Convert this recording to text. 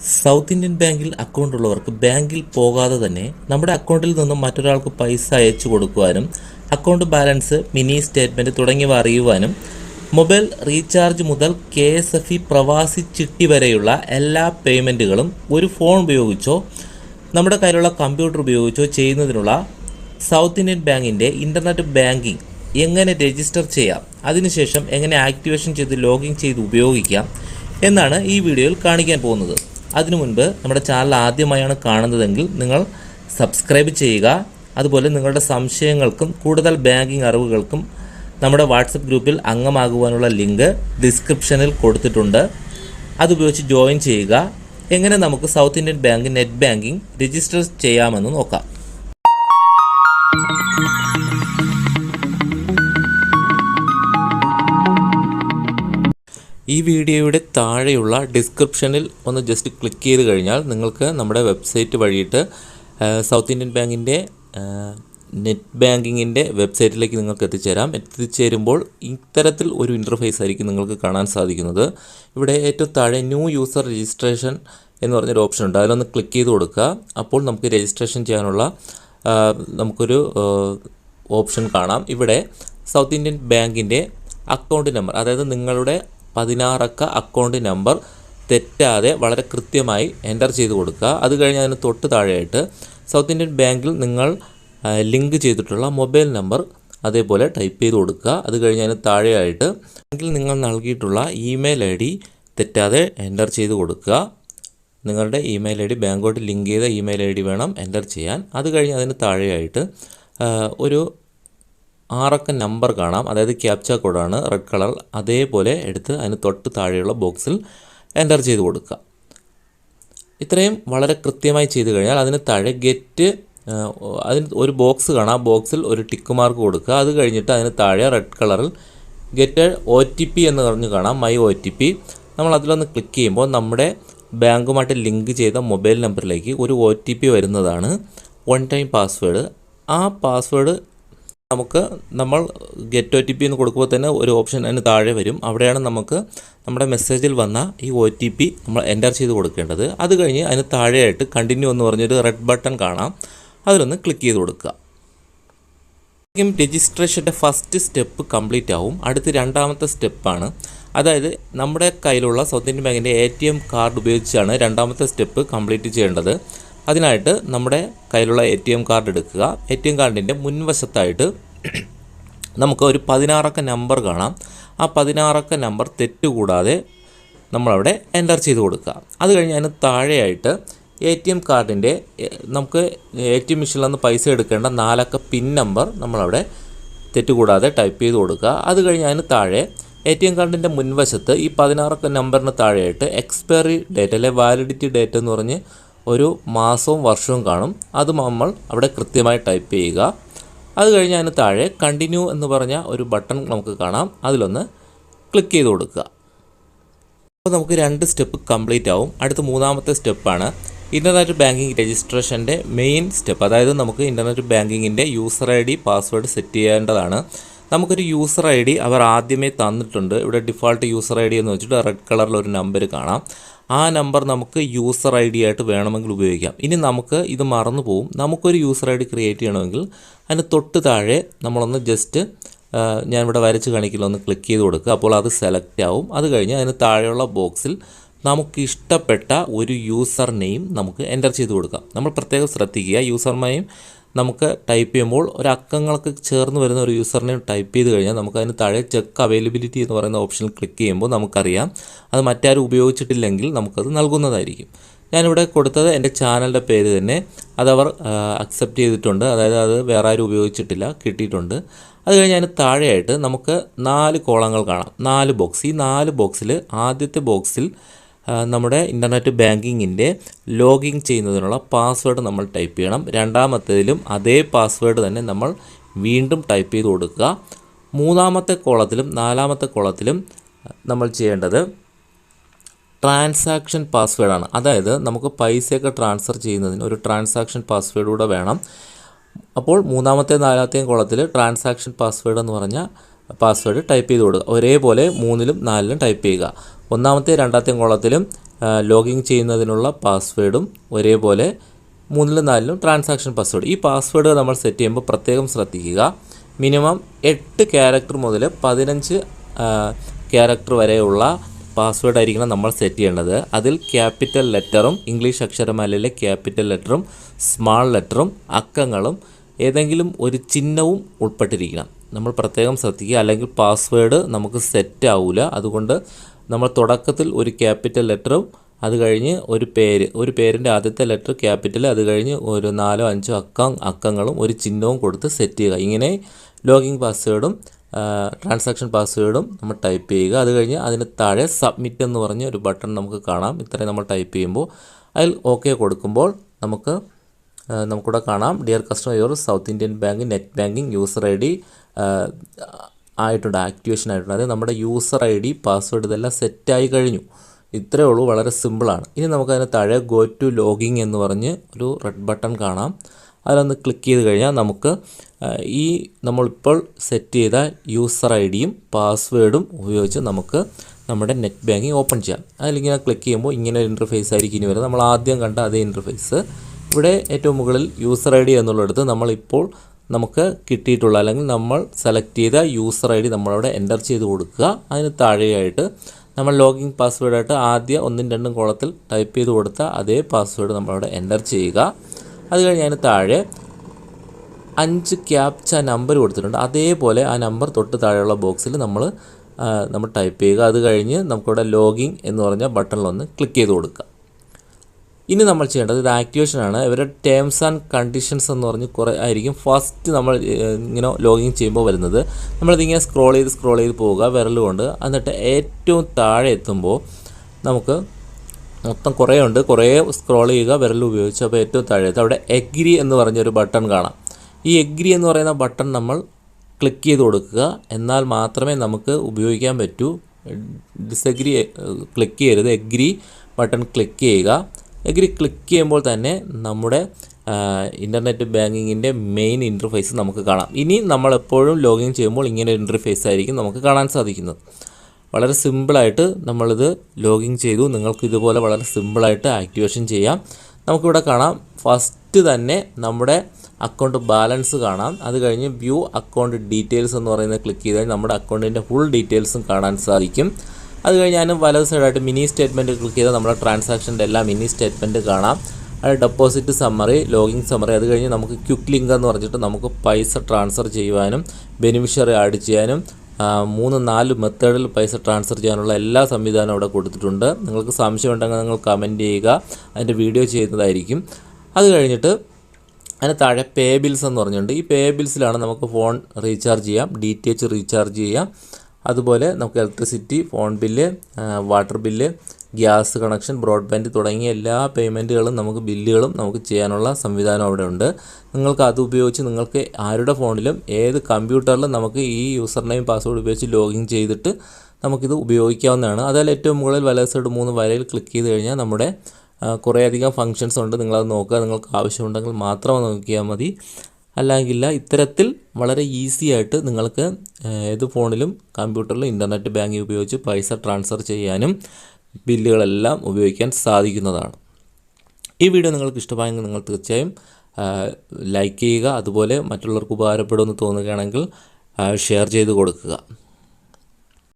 South Indian ബാങ്കിൽ account ഉള്ളവർക്ക് ബാങ്കിൽ പോകാതെ തന്നെ നമ്മുടെ അക്കൗണ്ടിൽ നിന്നും മറ്റൊരാൾക്ക് പൈസ അയച്ചു കൊടുക്കുവാനും അക്കൗണ്ട് ബാലൻസ് മിനി സ്റ്റേറ്റ്മെന്റ് തുടങ്ങിയവ അറിയുവാനും മൊബൈൽ റീചാർജ് മുതൽ കെ എസ് എഫ് ഇ പ്രവാസി ചിട്ടി വരെയുള്ള എല്ലാ പേയ്മെന്റുകളും ഒരു ഫോൺ ഉപയോഗിച്ചോ നമ്മുടെ കയ്യിലുള്ള കമ്പ്യൂട്ടർ ഉപയോഗിച്ചോ ചെയ്യുന്നതിനുള്ള സൗത്ത് ഇന്ത്യൻ ബാങ്കിന്റെ ഇന്റർനെറ്റ് ബാങ്കിംഗ് എങ്ങനെ രജിസ്റ്റർ ചെയ്യാം അതിനുശേഷം എങ്ങനെ ആക്ടിവേഷൻ ചെയ്ത് ലോഗിൻ ചെയ്ത് ഉപയോഗിക്കാം എന്നാണ് ഈ വീഡിയോയിൽ കാണിക്കാൻ പോകുന്നത്. അതിനു മുൻപ് നമ്മുടെ ചാനൽ ആദ്യമായാണ് കാണുന്നതെങ്കിൽ നിങ്ങൾ സബ്സ്ക്രൈബ് ചെയ്യുക. അതുപോലെ നിങ്ങളുടെ സംശയങ്ങൾക്കും കൂടുതൽ ബാങ്കിങ് അറിവുകൾക്കും നമ്മുടെ വാട്സപ്പ് ഗ്രൂപ്പിൽ അംഗമാകുവാനുള്ള ലിങ്ക് ഡിസ്ക്രിപ്ഷനിൽ കൊടുത്തിട്ടുണ്ട്. അതുപയോഗിച്ച് ജോയിൻ ചെയ്യുക. എങ്ങനെ നമുക്ക് South Indian bank net banking register ചെയ്യാമെന്ന് നോക്കാം. ഈ വീഡിയോയുടെ താഴെയുള്ള ഡിസ്ക്രിപ്ഷനിൽ ഒന്ന് ജസ്റ്റ് ക്ലിക്ക് ചെയ്ത് കഴിഞ്ഞാൽ നിങ്ങൾക്ക് നമ്മുടെ വെബ്സൈറ്റ് വഴിയിട്ട് സൗത്ത് ഇന്ത്യൻ ബാങ്കിന്റെ നെറ്റ് ബാങ്കിങ്ങിന്റെ വെബ്സൈറ്റിലേക്ക് നിങ്ങൾക്ക് എത്തിച്ചേരാം. എത്തിച്ചേരുമ്പോൾ ഇത്തരത്തിൽ ഒരു ഇന്റർഫേസ് ആയിരിക്കും നിങ്ങൾക്ക് കാണാൻ സാധിക്കുന്നത്. ഇവിടെ ഏറ്റവും താഴെ ന്യൂ യൂസർ രജിസ്ട്രേഷൻ എന്ന് പറഞ്ഞൊരു ഓപ്ഷൻ ഉണ്ട്. അതിലൊന്ന് ക്ലിക്ക് ചെയ്ത് കൊടുക്കുക. അപ്പോൾ നമുക്ക് രജിസ്ട്രേഷൻ ചെയ്യാനുള്ള നമുക്കൊരു ഓപ്ഷൻ കാണാം. ഇവിടെ സൗത്ത് ഇന്ത്യൻ ബാങ്കിന്റെ അക്കൗണ്ട് നമ്പർ അതായത് നിങ്ങളുടെ പതിനാറക്ക അക്കൗണ്ട് നമ്പർ തെറ്റാതെ വളരെ കൃത്യമായി എന്റർ ചെയ്ത് കൊടുക്കുക. അത് കഴിഞ്ഞ് അതിന് തൊട്ട് താഴെയായിട്ട് സൗത്ത് ഇന്ത്യൻ ബാങ്കിൽ നിങ്ങൾ ലിങ്ക് ചെയ്തിട്ടുള്ള മൊബൈൽ നമ്പർ അതേപോലെ ടൈപ്പ് ചെയ്ത് കൊടുക്കുക. അത് കഴിഞ്ഞ് അതിന് താഴെയായിട്ട് ബാങ്കിൽ നിങ്ങൾ നൽകിയിട്ടുള്ള ഇമെയിൽ ഐ ഡി തെറ്റാതെ എന്റർ ചെയ്ത് കൊടുക്കുക. നിങ്ങളുടെ ഇമെയിൽ ഐ ഡി ബാങ്കോട്ട് ലിങ്ക് ചെയ്ത ഇമെയിൽ ഐ ഡി വേണം എന്റർ ചെയ്യാൻ. അത് കഴിഞ്ഞ് അതിന് താഴെയായിട്ട് ഒരു ആറക്ക നമ്പർ കാണാം. അതായത് ക്യാപ്ച കോഡാണ് റെഡ് കളർ. അതേപോലെ എടുത്ത് അതിന് തൊട്ട് താഴെയുള്ള ബോക്സിൽ എന്റർ ചെയ്ത് കൊടുക്കുക. ഇത്രയും വളരെ കൃത്യമായി ചെയ്തു കഴിഞ്ഞാൽ അതിന് താഴെ ഗെറ്റ് അതിന് ഒരു ബോക്സ് കാണാം. ബോക്സിൽ ഒരു ടിക്ക് മാർക്ക് കൊടുക്കുക. അത് കഴിഞ്ഞിട്ട് അതിന് താഴെ റെഡ് കളറിൽ ഗെറ്റ് ഒ ടി പി എന്ന് പറഞ്ഞ് കാണാം. My O T P. നമ്മൾ അതിലൊന്ന് ക്ലിക്ക് ചെയ്യുമ്പോൾ നമ്മുടെ ബാങ്കുമായിട്ട് ലിങ്ക് ചെയ്ത മൊബൈൽ നമ്പറിലേക്ക് ഒരു ഒ ടി പി വരുന്നതാണ്. One time password. ആ പാസ്വേഡ് നമുക്ക് നമ്മൾ ഗെറ്റ് ഒ ടി പി എന്ന് കൊടുക്കുമ്പോൾ തന്നെ ഒരു ഓപ്ഷൻ അതിന് താഴെ വരും. അവിടെയാണ് നമുക്ക് നമ്മുടെ മെസ്സേജിൽ വന്ന ഈ ഒ ടി പി നമ്മൾ എന്റർ ചെയ്ത് കൊടുക്കേണ്ടത്. അത് കഴിഞ്ഞ് അതിന് താഴെയായിട്ട് കണ്ടിന്യൂ എന്ന് പറഞ്ഞൊരു റെഡ് ബട്ടൺ കാണാം. അതിലൊന്ന് ക്ലിക്ക് ചെയ്ത് കൊടുക്കുക. രജിസ്ട്രേഷന്റെ ഫസ്റ്റ് സ്റ്റെപ്പ് കംപ്ലീറ്റ് ആവും. അടുത്ത് രണ്ടാമത്തെ സ്റ്റെപ്പാണ് അതായത് നമ്മുടെ കയ്യിലുള്ള സൗത്ത് ഇന്ത്യൻ ബാങ്കിന്റെ എ ടി എം കാർഡ് ഉപയോഗിച്ചാണ് രണ്ടാമത്തെ സ്റ്റെപ്പ് കംപ്ലീറ്റ് ചെയ്യേണ്ടത്. അതിനായിട്ട് നമ്മുടെ കയ്യിലുള്ള എ ടി എം കാർഡ് എടുക്കുക. എ ടി എം കാർഡിന്റെ മുൻവശത്തായിട്ട് നമുക്ക് ഒരു പതിനാറക്ക നമ്പർ കാണാം. ആ പതിനാറക്ക നമ്പർ തെറ്റുകൂടാതെ നമ്മളവിടെ എന്റർ ചെയ്ത് കൊടുക്കുക. അത് കഴിഞ്ഞ് അതിന് താഴെയായിട്ട് എ ടി എം കാർഡിന്റെ നമുക്ക് എ ടി എം മെഷീനിൽ നിന്ന് പൈസ എടുക്കേണ്ട നാലക്ക പിൻ നമ്പർ നമ്മളവിടെ തെറ്റുകൂടാതെ ടൈപ്പ് ചെയ്ത് കൊടുക്കുക. അത് കഴിഞ്ഞ് അതിന് താഴെ എ ടി എം കാർഡിന്റെ മുൻവശത്ത് ഈ പതിനാറക്ക നമ്പറിന് താഴെയായിട്ട് എക്സ്പയറി ഡേറ്റ് അല്ലെ വാലിഡിറ്റി ഡേറ്റ് എന്ന് പറഞ്ഞ് ഒരു മാസവും വർഷവും കാണും. അത് നമ്മൾ അവിടെ കൃത്യമായി ടൈപ്പ് ചെയ്യുക. അത് കഴിഞ്ഞ് അതിന് താഴെ കണ്ടിന്യൂ എന്ന് പറഞ്ഞ ഒരു ബട്ടൺ നമുക്ക് കാണാം. അതിലൊന്ന് ക്ലിക്ക് ചെയ്ത് കൊടുക്കുക. അപ്പോൾ നമുക്ക് രണ്ട് സ്റ്റെപ്പ് കംപ്ലീറ്റ് ആവും. അടുത്ത മൂന്നാമത്തെ സ്റ്റെപ്പാണ് ഇന്റർനെറ്റ് ബാങ്കിങ് രജിസ്ട്രേഷന്റെ മെയിൻ സ്റ്റെപ്പ് അതായത് നമുക്ക് internet ബാങ്കിങ്ങിന്റെ user I D password set ചെയ്യേണ്ടതാണ്. നമുക്കൊരു യൂസർ ഐ ഡി അവർ ആദ്യമേ തന്നിട്ടുണ്ട്. ഇവിടെ ഡിഫോൾട്ട് യൂസർ ഐ ഡി എന്ന് വെച്ചിട്ട് റെഡ് കളറിൽ ഒരു നമ്പർ കാണാം. ആ നമ്പർ നമുക്ക് യൂസർ ഐ ഡി ആയിട്ട് വേണമെങ്കിൽ ഉപയോഗിക്കാം. ഇനി നമുക്ക് ഇത് മറന്നു പോവും. നമുക്കൊരു യൂസർ ഐ ഡി ക്രിയേറ്റ് ചെയ്യണമെങ്കിൽ അതിന് തൊട്ട് താഴെ നമ്മളൊന്ന് ജസ്റ്റ് ഞാനിവിടെ വരച്ച് കാണിക്കില്ല. ഒന്ന് ക്ലിക്ക് ചെയ്ത് കൊടുക്കുക. അപ്പോൾ അത് സെലക്ട് ആവും. അത് കഴിഞ്ഞ് അതിന് താഴെയുള്ള ബോക്സിൽ നമുക്ക് ഇഷ്ടപ്പെട്ട ഒരു യൂസർ നെയിം നമുക്ക് എന്റർ ചെയ്ത് കൊടുക്കാം. നമ്മൾ പ്രത്യേകം ശ്രദ്ധിക്കുക. യൂസർ നെയിം നമുക്ക് ടൈപ്പ് ചെയ്യുമ്പോൾ ഒരു അക്കങ്ങൾക്ക് ചേർന്ന് വരുന്ന ഒരു യൂസർ നെയിം ടൈപ്പ് ചെയ്ത് കഴിഞ്ഞാൽ നമുക്ക് അതിന് താഴെ ചെക്ക് അവൈലബിലിറ്റി എന്ന് പറയുന്ന ഓപ്ഷനിൽ ക്ലിക്ക് ചെയ്യുമ്പോൾ നമുക്കറിയാം. അത് മറ്റാരും ഉപയോഗിച്ചിട്ടില്ലെങ്കിൽ നമുക്കത് നൽകുന്നതായിരിക്കും. ഞാനിവിടെ കൊടുത്തത് എന്റെ ചാനലിന്റെ പേര് തന്നെ അതവർ അക്സെപ്റ്റ് ചെയ്തിട്ടുണ്ട്. അതായത് അത് വേറെ ആരും ഉപയോഗിച്ചിട്ടില്ല കിട്ടിയിട്ടുണ്ട്. അത് കഴിഞ്ഞ് അതിന് താഴെയായിട്ട് നമുക്ക് നാല് കോളങ്ങൾ കാണാം. നാല് ബോക്സ് ഈ നാല് ബോക്സിൽ ആദ്യത്തെ ബോക്സിൽ നമ്മുടെ ഇന്റർനെറ്റ് ബാങ്കിങ്ങിന്റെ ലോഗിൻ ചെയ്യുന്നതിനുള്ള പാസ്വേഡ് നമ്മൾ ടൈപ്പ് ചെയ്യണം. രണ്ടാമത്തേതിലും അതേ പാസ്വേഡ് തന്നെ നമ്മൾ വീണ്ടും ടൈപ്പ് ചെയ്ത് കൊടുക്കുക. മൂന്നാമത്തെ കോളത്തിലും നാലാമത്തെ കോളത്തിലും നമ്മൾ ചെയ്യേണ്ടത് ട്രാൻസാക്ഷൻ പാസ്വേഡാണ് അതായത് നമുക്ക് പൈസയൊക്കെ ട്രാൻസ്ഫർ ചെയ്യുന്നതിന് ഒരു ട്രാൻസാക്ഷൻ പാസ്വേഡ് കൂടെ വേണം. അപ്പോൾ മൂന്നാമത്തെ നാലാമത്തെയും കോളത്തിൽ ട്രാൻസാക്ഷൻ പാസ്വേഡ് എന്ന് പറഞ്ഞ പാസ്വേഡ് ടൈപ്പ് ചെയ്ത് കൊടുക്കുക ഒരേപോലെ മൂന്നിലും നാലിലും ടൈപ്പ് ചെയ്യുക. ഒന്നാമത്തെ രണ്ടാമത്തെ കോളത്തിലും ലോഗിൻ ചെയ്യുന്നതിനുള്ള പാസ്വേഡും ഒരേപോലെ മൂന്നിലും നാലിലും ട്രാൻസാക്ഷൻ പാസ്വേഡ് ഈ പാസ്വേഡ് നമ്മൾ സെറ്റ് ചെയ്യുമ്പോൾ പ്രത്യേകം ശ്രദ്ധിക്കുക. മിനിമം എട്ട് ക്യാരക്ടർ മുതൽ പതിനഞ്ച് ക്യാരക്ടർ വരെയുള്ള പാസ്വേഡ് ആയിരിക്കണം നമ്മൾ സെറ്റ് ചെയ്യേണ്ടത്. അതിൽ ക്യാപിറ്റൽ ലെറ്ററും ഇംഗ്ലീഷ് അക്ഷരമാലയിലെ ക്യാപിറ്റൽ ലെറ്ററും സ്മാൾ ലെറ്ററും അക്കങ്ങളും ഏതെങ്കിലും ഒരു ചിഹ്നവും ഉൾപ്പെട്ടിരിക്കണം. നമ്മൾ പ്രത്യേകം ശ്രദ്ധിക്കുക. അല്ലെങ്കിൽ പാസ്വേഡ് നമുക്ക് സെറ്റ് ആവില്ല അതുകൊണ്ട് നമ്മൾ തുടക്കത്തിൽ ഒരു ക്യാപിറ്റൽ ലെറ്ററും അത് കഴിഞ്ഞ് ഒരു പേര് ഒരു പേരിന്റെ ആദ്യത്തെ ലെറ്റർ ക്യാപിറ്റൽ അത് കഴിഞ്ഞ് ഒരു നാലോ അഞ്ചോ അക്കം അക്കങ്ങളും ഒരു ചിഹ്നവും കൊടുത്ത് സെറ്റ് ചെയ്യുക. ഇങ്ങനെ ലോഗിൻ പാസ്വേഡും ട്രാൻസാക്ഷൻ പാസ്വേഡും നമ്മൾ ടൈപ്പ് ചെയ്യുക. അത് കഴിഞ്ഞ് അതിന് താഴെ സബ്മിറ്റ് എന്ന് പറഞ്ഞ ഒരു ബട്ടൺ നമുക്ക് കാണാം. ഇത്രയും നമ്മൾ ടൈപ്പ് ചെയ്യുമ്പോൾ അതിൽ ഓക്കെ കൊടുക്കുമ്പോൾ നമുക്ക് നമുക്കിവിടെ കാണാം. Dear customer your South Indian bank net banking user I D ആയിട്ടുണ്ട് ആക്ടിവേഷൻ ആയിട്ടുണ്ട്. അതായത് നമ്മുടെ യൂസർ ഐ ഡി പാസ്വേഡ് ഇതെല്ലാം സെറ്റായി കഴിഞ്ഞു. ഇത്രയേ ഉള്ളൂ വളരെ സിമ്പിളാണ് ഇനി നമുക്കതിന് താഴെ ഗോ ടു ലോഗിങ് എന്ന് പറഞ്ഞ് ഒരു റെഡ് ബട്ടൺ കാണാം. അതിലൊന്ന് ക്ലിക്ക് ചെയ്ത് കഴിഞ്ഞാൽ നമുക്ക് ഈ നമ്മളിപ്പോൾ സെറ്റ് ചെയ്ത യൂസർ ഐ ഡിയും പാസ്വേഡും ഉപയോഗിച്ച് നമുക്ക് നമ്മുടെ നെറ്റ് ബാങ്കിങ് ഓപ്പൺ ചെയ്യാം. അതിലിങ്ങനെ ക്ലിക്ക് ചെയ്യുമ്പോൾ ഇങ്ങനെ ഒരു ഇന്റർഫേസ് ആയിരിക്കും ഇനി വരുന്നത്. നമ്മൾ ആദ്യം കണ്ട അതേ ഇന്റർഫേസ് ഇവിടെ ഏറ്റവും മുകളിൽ യൂസർ ഐ ഡി എന്നുള്ളിടത്ത് നമ്മളിപ്പോൾ നമുക്ക് കിട്ടിയിട്ടുള്ള അല്ലെങ്കിൽ നമ്മൾ സെലക്ട് ചെയ്ത യൂസർ ഐ ഡി നമ്മളവിടെ എന്റർ ചെയ്ത് കൊടുക്കുക. അതിന് താഴെയായിട്ട് നമ്മൾ ലോഗിൻ പാസ്വേഡായിട്ട് ആദ്യ ഒന്നും രണ്ടും കോളത്തിൽ ടൈപ്പ് ചെയ്ത് കൊടുത്ത അതേ പാസ്വേഡ് നമ്മളവിടെ എന്റർ ചെയ്യുക. അത് കഴിഞ്ഞ് അതിന് താഴെ അഞ്ച് ക്യാപ്ച നമ്പർ കൊടുത്തിട്ടുണ്ട്. അതേപോലെ ആ നമ്പർ തൊട്ട് താഴെയുള്ള ബോക്സിൽ നമ്മൾ നമ്മൾ ടൈപ്പ് ചെയ്യുക. അത് കഴിഞ്ഞ് നമുക്കിവിടെ ലോഗിൻ എന്ന് പറഞ്ഞ ബട്ടണിലൊന്ന് ക്ലിക്ക് ചെയ്ത് കൊടുക്കുക. ഇനി നമ്മൾ ചെയ്യേണ്ടത് ഇത് ആക്ടിവേഷൻ ആണ്. ഇവരുടെ ടേംസ് ആൻഡ് കണ്ടീഷൻസ് എന്ന് പറഞ്ഞ് കുറേ ആയിരിക്കും. ഫസ്റ്റ് നമ്മൾ ഇങ്ങനെ ലോഗിൻ ചെയ്യുമ്പോൾ വരുന്നത്. നമ്മളിതിങ്ങനെ സ്ക്രോൾ ചെയ്ത് സ്ക്രോൾ ചെയ്ത് പോവുക വിരലുകൊണ്ട് എന്നിട്ട് ഏറ്റവും താഴെ എത്തുമ്പോൾ നമുക്ക് മൊത്തം കുറേ ഉണ്ട്. കുറേ സ്ക്രോൾ ചെയ്യുക വിരൽ ഉപയോഗിച്ച്. അപ്പോൾ ഏറ്റവും താഴെ അവിടെ എഗ്രി എന്ന് പറഞ്ഞൊരു ബട്ടൺ കാണാം. ഈ എഗ്രി എന്ന് പറയുന്ന ബട്ടൺ നമ്മൾ ക്ലിക്ക് ചെയ്ത് കൊടുക്കുക. എന്നാൽ മാത്രമേ നമുക്ക് ഉപയോഗിക്കാൻ പറ്റൂ. ഡിസഗ്രി ക്ലിക്ക് ചെയ്യരുത്. എഗ്രി ബട്ടൺ ക്ലിക്ക് ചെയ്യുക. എഗ്രി ക്ലിക്ക് ചെയ്യുമ്പോൾ തന്നെ നമ്മുടെ ഇന്റർനെറ്റ് ബാങ്കിങ്ങിന്റെ മെയിൻ ഇന്റർഫേസ് നമുക്ക് കാണാം. ഇനി നമ്മൾ എപ്പോഴും ലോഗിൻ ചെയ്യുമ്പോൾ ഇങ്ങനെ ഇന്റർഫേസ് ആയിരിക്കും നമുക്ക് കാണാൻ സാധിക്കുന്നത്. വളരെ സിമ്പിളായിട്ട് നമ്മളിത് ലോഗിൻ ചെയ്തു. നിങ്ങൾക്ക് ഇതുപോലെ വളരെ സിമ്പിളായിട്ട് ആക്ടിവേഷൻ ചെയ്യാം. നമുക്കിവിടെ കാണാം. ഫസ്റ്റ് തന്നെ നമ്മുടെ അക്കൗണ്ട് ബാലൻസ് കാണാം. അത് കഴിഞ്ഞ് വ്യൂ അക്കൗണ്ട് ഡീറ്റെയിൽസ് എന്ന് പറയുന്നത് ക്ലിക്ക് ചെയ്താൽ നമ്മുടെ അക്കൗണ്ടിന്റെ ഫുൾ ഡീറ്റെയിൽസും കാണാൻ സാധിക്കും. അത് കഴിഞ്ഞ് അതിന് വലത് സൈഡായിട്ട് മിനി സ്റ്റേറ്റ്മെന്റ് ക്ലിക്ക് ചെയ്താൽ നമ്മുടെ ട്രാൻസാക്ഷന്റെ എല്ലാ മിനി സ്റ്റേറ്റ്മെന്റ് കാണാം. അത് ഡെപ്പോസിറ്റ് സമ്മറി ലോഗിങ് സമ്മറി അത് കഴിഞ്ഞ് നമുക്ക് ക്വിക്ക് ലിങ്ക് എന്ന് പറഞ്ഞിട്ട് നമുക്ക് പൈസ ട്രാൻസ്ഫർ ചെയ്യുവാനും ബെനിഫിഷ്യറി ആഡ് ചെയ്യാനും മൂന്ന് നാല് മെത്തേഡിൽ പൈസ ട്രാൻസ്ഫർ ചെയ്യാനുള്ള എല്ലാ സംവിധാനവും അവിടെ കൊടുത്തിട്ടുണ്ട്. നിങ്ങൾക്ക് സംശയം ഉണ്ടെങ്കിൽ നിങ്ങൾ കമന്റ് ചെയ്യുക. അതിന്റെ വീഡിയോ ചെയ്യുന്നതായിരിക്കും. അത് കഴിഞ്ഞിട്ട് അതിന് താഴെ പേ ബിൽസ് എന്ന് പറഞ്ഞിട്ടുണ്ട്. ഈ പേ ബിൽസിലാണ് നമുക്ക് ഫോൺ റീചാർജ് ചെയ്യാം. ഡി റീചാർജ് ചെയ്യാം. അതുപോലെ നമുക്ക് electricity phone bill water bill gas connection broadband തുടങ്ങിയ എല്ലാ പേയ്മെന്റുകളും നമുക്ക് ബില്ലുകളും നമുക്ക് ചെയ്യാനുള്ള സംവിധാനം അവിടെ ഉണ്ട് നിങ്ങൾക്ക് അത് ഉപയോഗിച്ച് നിങ്ങൾക്ക് ആരുടെ ഫോണിലും ഏത് കമ്പ്യൂട്ടറിലും നമുക്ക് ഈ യൂസർ നെയിം പാസ്വേഡ് ഉപയോഗിച്ച് ലോഗിൻ ചെയ്തിട്ട് നമുക്കിത് ഉപയോഗിക്കാവുന്നതാണ്. അതായത് ഏറ്റവും മുകളിൽ വലത് സൈഡ് മൂന്ന് വരയിൽ ക്ലിക്ക് ചെയ്ത് കഴിഞ്ഞാൽ നമ്മുടെ കുറേയധികം ഫങ്ഷൻസ് ഉണ്ട്. നിങ്ങളത് നോക്കുക. നിങ്ങൾക്ക് ആവശ്യമുണ്ടെങ്കിൽ മാത്രം നോക്കിയാൽ മതി. അല്ലെങ്കിൽ ഇത്തരത്തിൽ വളരെ ഈസി ആയിട്ട് നിങ്ങൾക്ക് ഏത് ഫോണിലും കമ്പ്യൂട്ടറിലും ഇന്റർനെറ്റ് ബാങ്കിങ് ഉപയോഗിച്ച് പൈസ ട്രാൻസ്ഫർ ചെയ്യാനും ബില്ലുകളെല്ലാം ഉപയോഗിക്കാൻ സാധിക്കുന്നതാണ്. ഈ വീഡിയോ നിങ്ങൾക്ക് ഇഷ്ടമായെങ്കിൽ നിങ്ങൾ തീർച്ചയായും ലൈക്ക് ചെയ്യുക. അതുപോലെ മറ്റുള്ളവർക്ക് ഉപകാരപ്പെടുമെന്ന് തോന്നുകയാണെങ്കിൽ ഷെയർ ചെയ്ത് കൊടുക്കുക.